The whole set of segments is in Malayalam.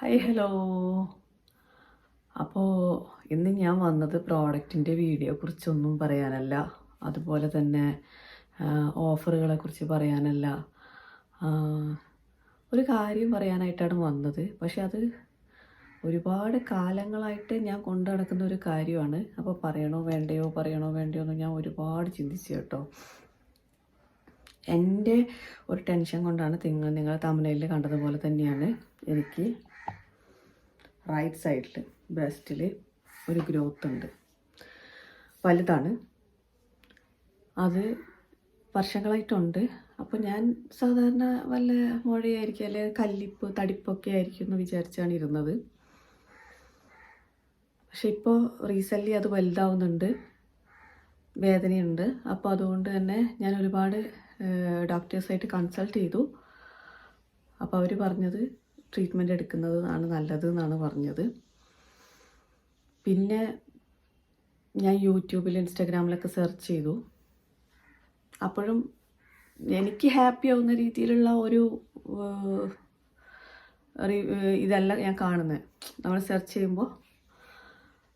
ഹായ് ഹലോ അപ്പോൾ ഇന്ന് ഞാൻ വന്നത് പ്രോഡക്റ്റിന്റെ വീഡിയോ കുറിച്ചൊന്നും പറയാനല്ല. അതുപോലെ തന്നെ ഓഫറുകളെ കുറിച്ച് പറയാനല്ല. ഒരു കാര്യം പറയാനായിട്ടാണ് വന്നത്. പക്ഷെ അത് ഒരുപാട് കാലങ്ങളായിട്ട് ഞാൻ കൊണ്ടു നടക്കുന്ന ഒരു കാര്യമാണ്. അപ്പോൾ പറയണോ വേണ്ടയോ പറയണോ വേണ്ടയോ എന്ന് ഞാൻ ഒരുപാട് ചിന്തിച്ചു കേട്ടോ. എന്റെ ഒരു ടെൻഷൻ കൊണ്ടാണ് നിങ്ങൾ നിങ്ങൾ തമിഴിൽ കണ്ടതുപോലെ തന്നെയാണ് എനിക്ക്. റൈറ്റ് സൈഡിൽ ബ്രസ്റ്റിൽ ഒരു ഗ്രോത്ത് ഉണ്ട്. വലുതാണ്. അത് വർഷങ്ങളായിട്ടുണ്ട്. അപ്പോൾ ഞാൻ സാധാരണ വല്ല മുഴയായിരിക്കും അല്ലെങ്കിൽ കല്ലിപ്പ് തടിപ്പൊക്കെ ആയിരിക്കും എന്ന് വിചാരിച്ചാണ് ഇരുന്നത്. പക്ഷെ ഇപ്പോൾ റീസെന്റ്ലി അത് വലുതാവുന്നുണ്ട്. വേദനയുണ്ട്. അപ്പോൾ അതുകൊണ്ട് തന്നെ ഞാൻ ഒരുപാട് ഡോക്ടേഴ്സായിട്ട് കൺസൾട്ട് ചെയ്തു. അപ്പോൾ അവർ പറഞ്ഞത് ട്രീറ്റ്മെന്റ് എടുക്കുന്നത് ആണ് നല്ലത് എന്നാണ് പറഞ്ഞത്. പിന്നെ ഞാൻ യൂട്യൂബിൽ ഇൻസ്റ്റാഗ്രാമിലൊക്കെ സെർച്ച് ചെയ്തു. അപ്പോഴും എനിക്ക് ഹാപ്പി ആവുന്ന രീതിയിലുള്ള ഒരു ഇതല്ല ഞാൻ കാണുന്നത് നമ്മൾ സെർച്ച് ചെയ്യുമ്പോൾ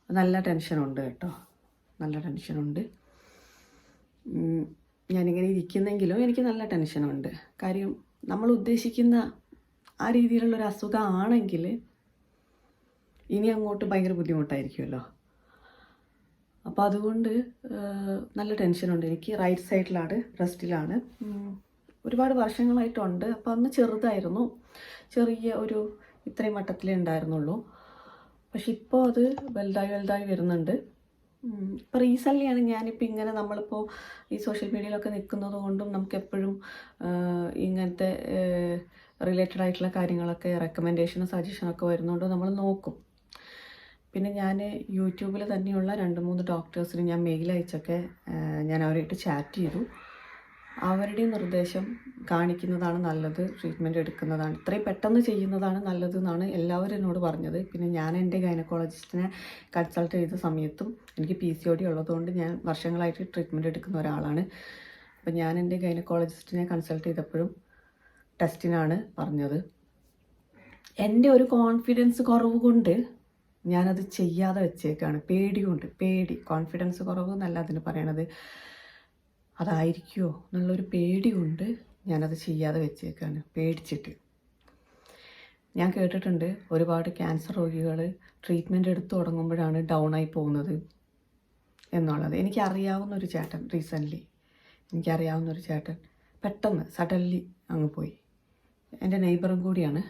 നല്ല ടെൻഷനുണ്ട് കേട്ടോ. നല്ല ടെൻഷനുണ്ട് ഞാനിങ്ങനെ ഇരിക്കുന്നെങ്കിലും എനിക്ക് നല്ല ടെൻഷനുണ്ട് കാര്യം നമ്മൾ ഉദ്ദേശിക്കുന്ന ആ രീതിയിലുള്ള ഒരു അസുഖമാണെങ്കിൽ ഇനി അങ്ങോട്ട് ഭയങ്കര ബുദ്ധിമുട്ടായിരിക്കുമല്ലോ. അപ്പോൾ അതുകൊണ്ട് നല്ല ടെൻഷനുണ്ട് എനിക്ക് റൈറ്റ് സൈഡിലാണ് ബ്രസ്റ്റിലാണ് ഒരുപാട് വർഷങ്ങളായിട്ടുണ്ട്. അപ്പോൾ അന്ന് ചെറുതായിരുന്നു. ചെറിയ ഒരു ഇത്രയും വട്ടത്തിലേ ഉണ്ടായിരുന്നുള്ളൂ. പക്ഷെ ഇപ്പോൾ അത് വലുതായി വലുതായി വരുന്നുണ്ട്. ഇപ്പോൾ റീസെന്റ്ലിയാണ് ഞാനിപ്പോൾ ഇങ്ങനെ നമ്മളിപ്പോൾ ഈ സോഷ്യൽ മീഡിയയിലൊക്കെ നിൽക്കുന്നത് കൊണ്ടും നമുക്കെപ്പോഴും ഇങ്ങനത്തെ റിലേറ്റഡ് ആയിട്ടുള്ള കാര്യങ്ങളൊക്കെ റെക്കമെൻഡേഷനും സജഷനൊക്കെ വരുന്നതുകൊണ്ട് നമ്മൾ നോക്കും. പിന്നെ ഞാൻ യൂട്യൂബിൽ തന്നെയുള്ള രണ്ട് മൂന്ന് ഡോക്ടേഴ്സിന് ഞാൻ മെയിൽ അയച്ചൊക്കെ ഞാൻ അവരായിട്ട് ചാറ്റ് ചെയ്തു. അവരുടെ നിർദ്ദേശം കാണിക്കുന്നതാണ് നല്ലത് ട്രീറ്റ്മെന്റ് എടുക്കുന്നതാണ്. ഇത്രയും പെട്ടെന്ന് ചെയ്യുന്നതാണ് നല്ലത് എന്നാണ് എല്ലാവരും എന്നോട് പറഞ്ഞത്. പിന്നെ ഞാൻ എന്റെ ഗൈനക്കോളജിസ്റ്റിനെ കൺസൾട്ട് ചെയ്ത സമയത്തും എനിക്ക് പി സി ഒ ഡി ഉള്ളതുകൊണ്ട് ഞാൻ വർഷങ്ങളായിട്ട് ട്രീറ്റ്മെന്റ് എടുക്കുന്ന ഒരാളാണ്. അപ്പം ഞാൻ എന്റെ ഗൈനക്കോളജിസ്റ്റിനെ കൺസൾട്ട് ചെയ്തപ്പോഴും ടെസ്റ്റിനാണ് പറഞ്ഞത്. എന്റെ ഒരു കോൺഫിഡൻസ് കുറവ് കൊണ്ട് ഞാനത് ചെയ്യാതെ വെച്ചേക്കാണ്. പേടിയുണ്ട്. പേടി. കോൺഫിഡൻസ് കുറവ് എന്നല്ല അതിന് പറയണത്. അതായിരിക്കുമോ എന്നുള്ളൊരു പേടി കൊണ്ട് ഞാനത് ചെയ്യാതെ വെച്ചേക്കാണ്. പേടിച്ചിട്ട്. ഞാൻ കേട്ടിട്ടുണ്ട് ഒരുപാട് ക്യാൻസർ രോഗികൾ ട്രീറ്റ്മെന്റ് എടുത്തു തുടങ്ങുമ്പോഴാണ് ഡൗൺ ആയി പോകുന്നത് എന്നുള്ളത്. എനിക്കറിയാവുന്ന ഒരു ചേട്ടൻ റീസെന്റ്ലി എനിക്കറിയാവുന്ന ഒരു ചേട്ടൻ പെട്ടെന്ന് സഡൻലി അങ്ങ് പോയി. എന്റെ നെയ്ബറും കൂടിയാണ്.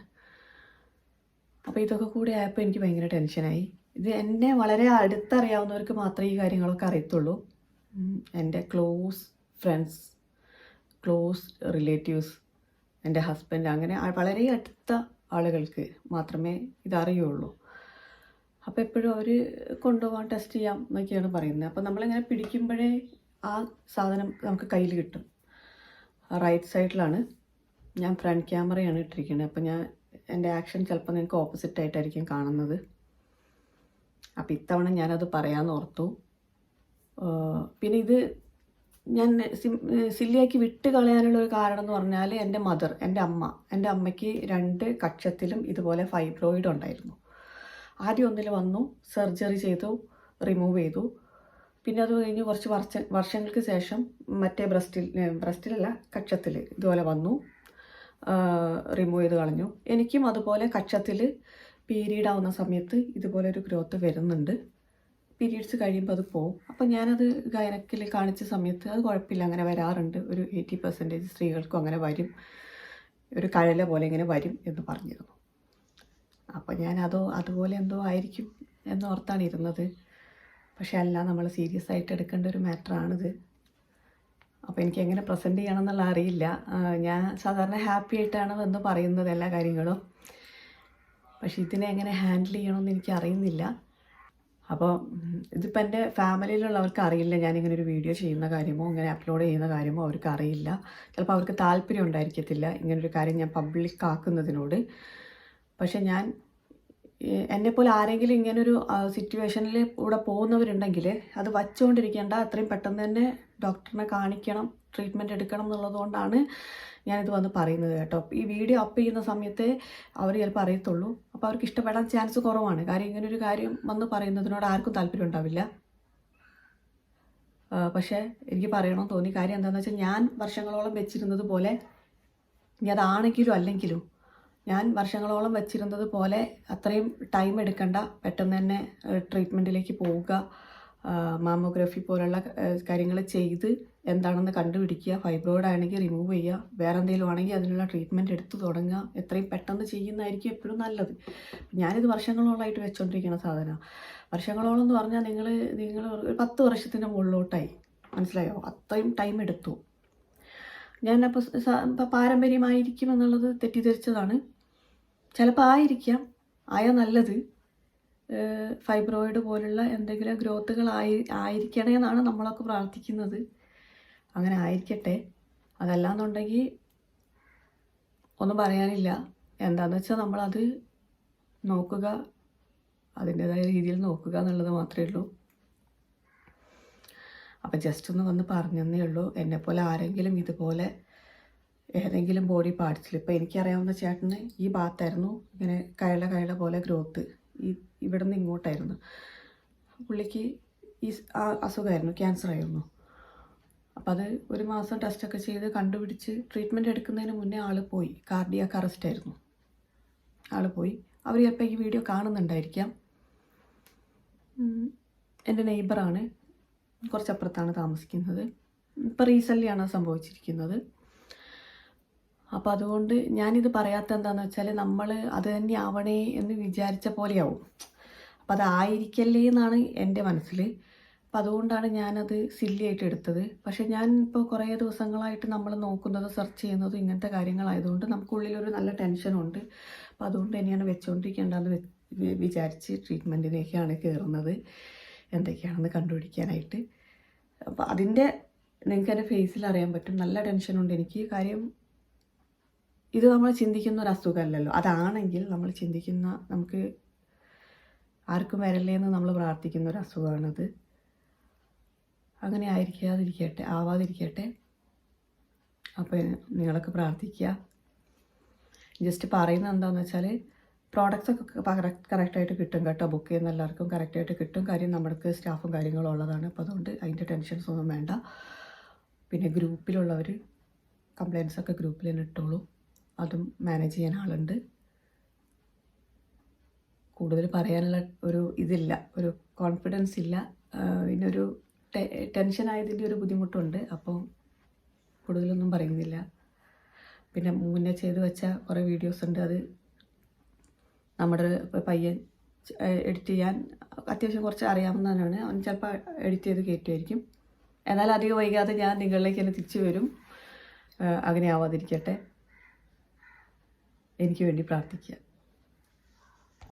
അപ്പോൾ ഇതൊക്കെ കൂടി ആയപ്പോൾ എനിക്ക് ഭയങ്കര ടെൻഷനായി. ഇത് എന്നെ വളരെ അടുത്തറിയാവുന്നവർക്ക് മാത്രമേ ഈ കാര്യങ്ങളൊക്കെ അറിയത്തുള്ളൂ. എന്റെ ക്ലോസ് ഫ്രണ്ട്സ് ക്ലോസ് റിലേറ്റീവ്സ് എന്റെ ഹസ്ബൻഡ് അങ്ങനെ വളരെ അടുത്ത ആളുകൾക്ക് മാത്രമേ ഇതറിയുള്ളൂ. അപ്പോൾ എപ്പോഴും അവർ കൊണ്ടുപോകാൻ ടെസ്റ്റ് ചെയ്യാം എന്നൊക്കെയാണ് പറയുന്നത്. അപ്പോൾ നമ്മളിങ്ങനെ പിടിക്കുമ്പോഴേ ആ സാധനം നമുക്ക് കയ്യിൽ കിട്ടും. റൈറ്റ് സൈഡിലാണ് ഞാൻ ഫ്രണ്ട് ക്യാമറയാണ് ഇട്ടിരിക്കുന്നത്. അപ്പോൾ ഞാൻ എന്റെ ആക്ഷൻ ചിലപ്പോൾ നിങ്ങൾക്ക് ഓപ്പോസിറ്റ് ആയിട്ടായിരിക്കും കാണുന്നത്. അപ്പോൾ ഇത്തവണ ഞാനത് പറയാമെന്ന് ഓർത്തു. പിന്നെ ഇത് ഞാൻ സില്ലിയാക്കി വിട്ട് കളയാനുള്ള ഒരു കാരണം എന്ന് പറഞ്ഞാൽ എന്റെ മദർ എന്റെ അമ്മ. എന്റെ അമ്മയ്ക്ക് രണ്ട് കക്ഷത്തിലും ഇതുപോലെ ഫൈബ്രോയിഡ് ഉണ്ടായിരുന്നു. ആദ്യം ഒന്നിൽ വന്നു സർജറി ചെയ്തു റിമൂവ് ചെയ്തു. പിന്നെ അത് കഴിഞ്ഞ് കുറച്ച് വർഷ വർഷങ്ങൾക്ക് ശേഷം മറ്റേ ബ്രസ്റ്റിൽ ബ്രസ്റ്റിലല്ല കക്ഷത്തിൽ ഇതുപോലെ വന്നു. റിമൂവ് ചെയ്ത് കളഞ്ഞു. എനിക്കും അതുപോലെ കക്ഷത്തിൽ പീരീഡ് ആവുന്ന സമയത്ത് ഇതുപോലെ ഒരു ഗ്രോത്ത് വരുന്നുണ്ട്. പീരീഡ്സ് കഴിയുമ്പോൾ അത് പോവും. അപ്പോൾ ഞാനത് ഗൈനക്കിൽ കാണിച്ച സമയത്ത് അത് കുഴപ്പമില്ല അങ്ങനെ വരാറുണ്ട്. ഒരു എയ്റ്റി പെർസെന്റേജ് സ്ത്രീകൾക്കും അങ്ങനെ വരും. ഒരു കഴല പോലെ ഇങ്ങനെ വരും എന്ന് പറഞ്ഞിരുന്നു. അപ്പോൾ ഞാൻ അതോ അതുപോലെ എന്തോ ആയിരിക്കും എന്നോർത്താണ് ഇരുന്നത്. പക്ഷെ അല്ല നമ്മൾ സീരിയസ് ആയിട്ട് എടുക്കേണ്ട ഒരു മാറ്ററാണിത് അപ്പോൾ എനിക്ക് എങ്ങനെ പ്രസന്റ് ചെയ്യണം എന്നുള്ള അറിയില്ല ഞാൻ സാധാരണ ഹാപ്പി ആയിട്ടാണ് വന്ന് പറയുന്നത് എല്ലാ കാര്യങ്ങളും. പക്ഷേ ഇതിനെ എങ്ങനെ ഹാൻഡിൽ ചെയ്യണമെന്ന് എനിക്ക് അറിയുന്നില്ല. അപ്പോൾ ഇതിപ്പോൾ എന്റെ ഫാമിലിയിലുള്ളവർക്ക് അറിയില്ല ഞാനിങ്ങനെ ഒരു വീഡിയോ ചെയ്യുന്ന കാര്യമോ ഇങ്ങനെ അപ്ലോഡ് ചെയ്യുന്ന കാര്യമോ അവർക്ക് അറിയില്ല. ചിലപ്പോൾ അവർക്ക് താല്പര്യം ഉണ്ടായിരിക്കത്തില്ല ഇങ്ങനൊരു കാര്യം ഞാൻ പബ്ലിക് ആക്കുന്നതിനോട്. പക്ഷേ ഞാൻ എന്നെപ്പോലെ ആരെങ്കിലും ഇങ്ങനൊരു സിറ്റുവേഷനിൽ കൂടെ പോകുന്നവരുണ്ടെങ്കിൽ അത് വച്ചുകൊണ്ടിരിക്കേണ്ട അത്രയും പെട്ടെന്ന് തന്നെ ഡോക്ടറിനെ കാണിക്കണം ട്രീറ്റ്മെന്റ് എടുക്കണം എന്നുള്ളതുകൊണ്ടാണ് ഞാനിത് വന്ന് പറയുന്നത് കേട്ടോ. ഈ വീഡിയോ അപ്പ് ചെയ്യുന്ന സമയത്ത് അവർ ചിലപ്പോൾ അറിയത്തുള്ളൂ. അപ്പോൾ അവർക്ക് ഇഷ്ടപ്പെടാൻ ചാൻസ് കുറവാണ്. കാര്യം ഇങ്ങനൊരു കാര്യം വന്ന് പറയുന്നതിനോട് ആർക്കും താല്പര്യം ഉണ്ടാവില്ല. പക്ഷേ എനിക്ക് പറയണമെന്ന് തോന്നി. കാര്യം എന്താണെന്ന് വെച്ചാൽ ഞാൻ വർഷങ്ങളോളം വെച്ചിരുന്നത് പോലെ ഇനി അതാണെങ്കിലും അല്ലെങ്കിലും ഞാൻ വർഷങ്ങളോളം വെച്ചിരുന്നത് പോലെ അത്രയും ടൈം എടുക്കണ്ട. പെട്ടെന്ന് തന്നെ ട്രീറ്റ്മെന്റിലേക്ക് പോവുക. മാമോഗ്രഫി പോലുള്ള കാര്യങ്ങൾ ചെയ്ത് എന്താണെന്ന് കണ്ടുപിടിക്കുക. ഫൈബ്രോയിഡ് ആണെങ്കിൽ റിമൂവ് ചെയ്യുക. വേറെ എന്തെങ്കിലും ആണെങ്കിൽ അതിനുള്ള ട്രീറ്റ്മെന്റ് എടുത്തു തുടങ്ങുക. എത്രയും പെട്ടെന്ന് ചെയ്യുന്നതായിരിക്കും എപ്പോഴും നല്ലത്. ഞാനിത് വർഷങ്ങളോളമായിട്ട് വെച്ചുകൊണ്ടിരിക്കുന്ന സാധനമാണ് വർഷങ്ങളോളം എന്ന് പറഞ്ഞാൽ നിങ്ങൾ നിങ്ങൾ ഒരു പത്ത് വർഷത്തിന്റെ മുകളിലോട്ടായി. മനസ്സിലായോ? അത്രയും ടൈം എടുത്തു. ഞാനപ്പോൾ പാരമ്പര്യമായിരിക്കും എന്നുള്ളത് തെറ്റിദ്ധരിച്ചതാണ്. ചിലപ്പോൾ ആയിരിക്കാം. ആയ നല്ലത്. ഫൈബ്രോയിഡ് പോലുള്ള എന്തെങ്കിലും ഗ്രോത്തുകൾ ആയി ആയിരിക്കണേ എന്നാണ് നമ്മളൊക്കെ പ്രാർത്ഥിക്കുന്നത്. അങ്ങനെ ആയിരിക്കട്ടെ. അതല്ലാന്നുണ്ടെങ്കിൽ ഒന്നും പറയാനില്ല. എന്താണെന്ന് വെച്ചാൽ നമ്മളത് നോക്കുക. അതിന്റെതായ രീതിയിൽ നോക്കുക എന്നുള്ളത് മാത്രമേ ഉള്ളൂ. അപ്പം ജസ്റ്റ് ഒന്ന് വന്ന് പറഞ്ഞതേ ഉള്ളൂ. എന്നെപ്പോലെ ആരെങ്കിലും ഇതുപോലെ ഏതെങ്കിലും ബോഡി പാർട്സിൽ ഇപ്പോൾ എനിക്കറിയാവുന്ന ചേട്ടന് ഈ ഭാഗത്തായിരുന്നു ഇങ്ങനെ കയള കയള പോലെ ഗ്രോത്ത് ഈ ഇവിടെ നിന്ന് ഇങ്ങോട്ടായിരുന്നു. പുള്ളിക്ക് ഈ അസുഖമായിരുന്നു ക്യാൻസർ ആയിരുന്നു. അപ്പം അത് ഒരു മാസം ടെസ്റ്റൊക്കെ ചെയ്ത് കണ്ടുപിടിച്ച് ട്രീറ്റ്മെന്റ് എടുക്കുന്നതിന് മുന്നേ ആൾ പോയി. കാർഡിയാക്ക് അറസ്റ്റ് ആയിരുന്നു. ആൾ പോയി. അവർ ചിലപ്പോൾ ഈ വീഡിയോ കാണുന്നുണ്ടായിരിക്കാം. എന്റെ നെയ്ബറാണ് കുറച്ചപ്പുറത്താണ് താമസിക്കുന്നത്. ഇപ്പോൾ റീസെന്റ്ലിയാണ് സംഭവിച്ചിരിക്കുന്നത്. അപ്പോൾ അതുകൊണ്ട് ഞാനിത് പറയാത്ത എന്താണെന്ന് വെച്ചാൽ നമ്മൾ അത് തന്നെ ആവണേ എന്ന് വിചാരിച്ച പോലെയാവും. അപ്പോൾ അതായിരിക്കല്ലേ എന്നാണ് എന്റെ മനസ്സിൽ അപ്പം അതുകൊണ്ടാണ് ഞാനത് സില്ലിയായിട്ട് എടുത്തത്. പക്ഷേ ഞാൻ ഇപ്പോൾ കുറേ ദിവസങ്ങളായിട്ട് നമ്മൾ നോക്കുന്നത് സെർച്ച് ചെയ്യുന്നതും ഇങ്ങനത്തെ കാര്യങ്ങളായതുകൊണ്ട് നമുക്കുള്ളിലൊരു നല്ല ടെൻഷനുണ്ട് അപ്പോൾ അതുകൊണ്ട് തന്നെയാണ് വെച്ചുകൊണ്ടിരിക്കേണ്ടതെന്ന് വിചാരിച്ച് ട്രീറ്റ്മെന്റിലേക്കാണ് കയറുന്നത് എന്തൊക്കെയാണെന്ന് കണ്ടുപിടിക്കാനായിട്ട്. അപ്പോൾ അതിന്റെ നിങ്ങൾക്ക് എന്റെ ഫേസിൽ അറിയാൻ പറ്റും. നല്ല ടെൻഷനുണ്ട് എനിക്ക്. കാര്യം ഇത് നമ്മൾ ചിന്തിക്കുന്ന ഒരു അസുഖമല്ലല്ലോ. അതാണെങ്കിൽ നമ്മൾ ചിന്തിക്കുന്ന നമുക്ക് ആർക്കും വരല്ലേ എന്ന് നമ്മൾ പ്രാർത്ഥിക്കുന്ന ഒരു അസുഖമാണത്. അങ്ങനെ ആയിരിക്കാതിരിക്കട്ടെ ആവാതിരിക്കട്ടെ. അപ്പോൾ നിങ്ങളൊക്കെ പ്രാർത്ഥിക്കുക. ജസ്റ്റ് പറയുന്നത് എന്താണെന്ന് വെച്ചാൽ പ്രോഡക്റ്റ്സ് ഒക്കെ കറക്റ്റ് കറക്റ്റായിട്ട് കിട്ടും കേട്ടോ. ബുക്ക് ചെയ്യുന്ന എല്ലാവർക്കും കറക്റ്റായിട്ട് കിട്ടും. കാര്യം നമ്മുടെ സ്റ്റാഫും കാര്യങ്ങളും ഉള്ളതാണ്. അപ്പോൾ അതുകൊണ്ട് അതിന്റെ ടെൻഷൻസ് ഒന്നും വേണ്ട. പിന്നെ ഗ്രൂപ്പിലുള്ളവർ കംപ്ലയിൻസ് ഒക്കെ ഗ്രൂപ്പിൽ തന്നെ ഇട്ടോളൂ. അതും മാനേജ് ചെയ്യാൻ ആളുണ്ട്. കൂടുതൽ പറയാനുള്ള ഒരു ഇതില്ല ഒരു കോൺഫിഡൻസ് ഇല്ല. പിന്നെ ഒരു ടെൻഷൻ ആയതിന്റെ ഒരു ബുദ്ധിമുട്ടുണ്ട്. അപ്പോൾ കൂടുതലൊന്നും പറയുന്നില്ല. പിന്നെ മുന്നേ ചെയ്ത് വെച്ച കുറേ വീഡിയോസ് ഉണ്ട്. അത് നമ്മുടെ പയ്യൻ എഡിറ്റ് ചെയ്യാൻ അത്യാവശ്യം കുറച്ച് അറിയാവുന്നതാണ് അവൻ ചിലപ്പോൾ എഡിറ്റ് ചെയ്ത് കയറ്റുമായിരിക്കും. എന്നാൽ അധികം വൈകാതെ ഞാൻ നിങ്ങളിലേക്ക് തന്നെ തിരിച്ചു വരും. അങ്ങനെ ആവാതിരിക്കട്ടെ. എനിക്ക് വേണ്ടി പ്രാർത്ഥിക്കുക.